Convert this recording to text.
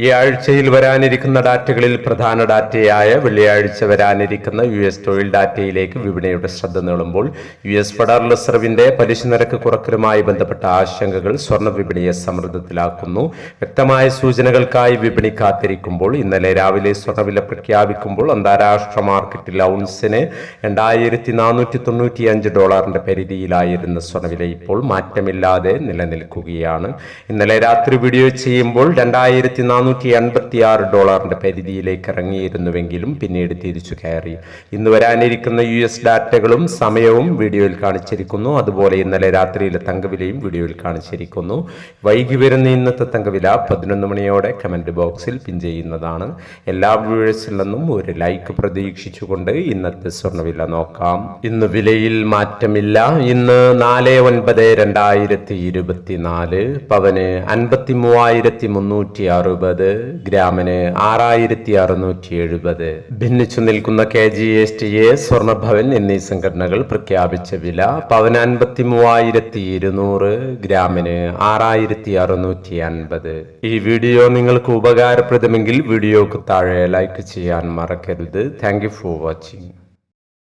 ഈ ആഴ്ചയിൽ വരാനിരിക്കുന്ന ഡാറ്റകളിൽ പ്രധാന ഡാറ്റയായ വെള്ളിയാഴ്ച വരാനിരിക്കുന്ന യു എസ് തൊഴിൽ ഡാറ്റയിലേക്ക് വിപണിയുടെ ശ്രദ്ധ നീളുമ്പോൾ യു എസ് ഫെഡറൽ റിസർവിന്റെ പലിശ നിരക്ക് കുറക്കലുമായി ബന്ധപ്പെട്ട ആശങ്കകൾ സ്വർണ വിപണിയെ സമ്മർദ്ദത്തിലാക്കുന്നു വ്യക്തമായ സൂചനകൾക്കായി വിപണി കാത്തിരിക്കുമ്പോൾ ഇന്നലെ രാവിലെ സ്വർണവില പ്രഖ്യാപിക്കുമ്പോൾ അന്താരാഷ്ട്ര മാർക്കറ്റിൽ ഔൺസിന് രണ്ടായിരത്തി നാനൂറ്റി തൊണ്ണൂറ്റി അഞ്ച് ഡോളറിന്റെ പരിധിയിലായിരുന്ന സ്വർണവില ഇപ്പോൾ മാറ്റമില്ലാതെ നിലനിൽക്കുകയാണ്. ഇന്നലെ രാത്രി വീഡിയോ ചെയ്യുമ്പോൾ രണ്ടായിരത്തി നാനൂറ്റി എൺപത്തി ആറ് ഡോളറിന്റെ പരിധിയിലേക്ക് ഇറങ്ങിയിരുന്നുവെങ്കിലും പിന്നീട് തിരിച്ചു കയറി. ഇന്ന് വരാനിരിക്കുന്ന യു എസ് ഡാറ്റകളും സമയവും വീഡിയോയിൽ കാണിച്ചിരിക്കുന്നു. അതുപോലെ ഇന്നലെ രാത്രിയിലെ തങ്കവിലയും വീഡിയോയിൽ കാണിച്ചിരിക്കുന്നു. വൈകി വരുന്ന ഇന്നത്തെ തങ്കവില പതിനൊന്ന് മണിയോടെ കമന്റ് ബോക്സിൽ പിൻ ചെയ്യുന്നതാണ്. എല്ലാ വ്യൂവേഴ്സിൽ നിന്നും ഒരു ലൈക്ക് പ്രതീക്ഷിച്ചുകൊണ്ട് ഇന്നത്തെ സ്വർണവില നോക്കാം. ഇന്ന് വിലയിൽ മാറ്റമില്ല. ഇന്ന് നാല് ഒൻപത് രണ്ടായിരത്തി ഇരുപത്തിനാല്. പവന് അൻപത്തി മൂവായിരത്തി മുന്നൂറ്റി അറുപത് ഗ്രാമിന് ആറായിരത്തി അറുന്നൂറ്റി എഴുപത് ഭിന്നിച്ചു നിൽക്കുന്ന K G S T A Swarnabhavan എന്നീ സംഘടനകൾ പ്രഖ്യാപിച്ച വില പവന് അൻപത്തി മൂവായിരത്തി ഇരുന്നൂറ് ഗ്രാമിന് ആറായിരത്തി അറുന്നൂറ്റി അൻപത് ഈ വീഡിയോ നിങ്ങൾക്ക് ഉപകാരപ്രദമെങ്കിൽ വീഡിയോക്ക് താഴെ ലൈക്ക് ചെയ്യാൻ മറക്കരുത്. Thank you for watching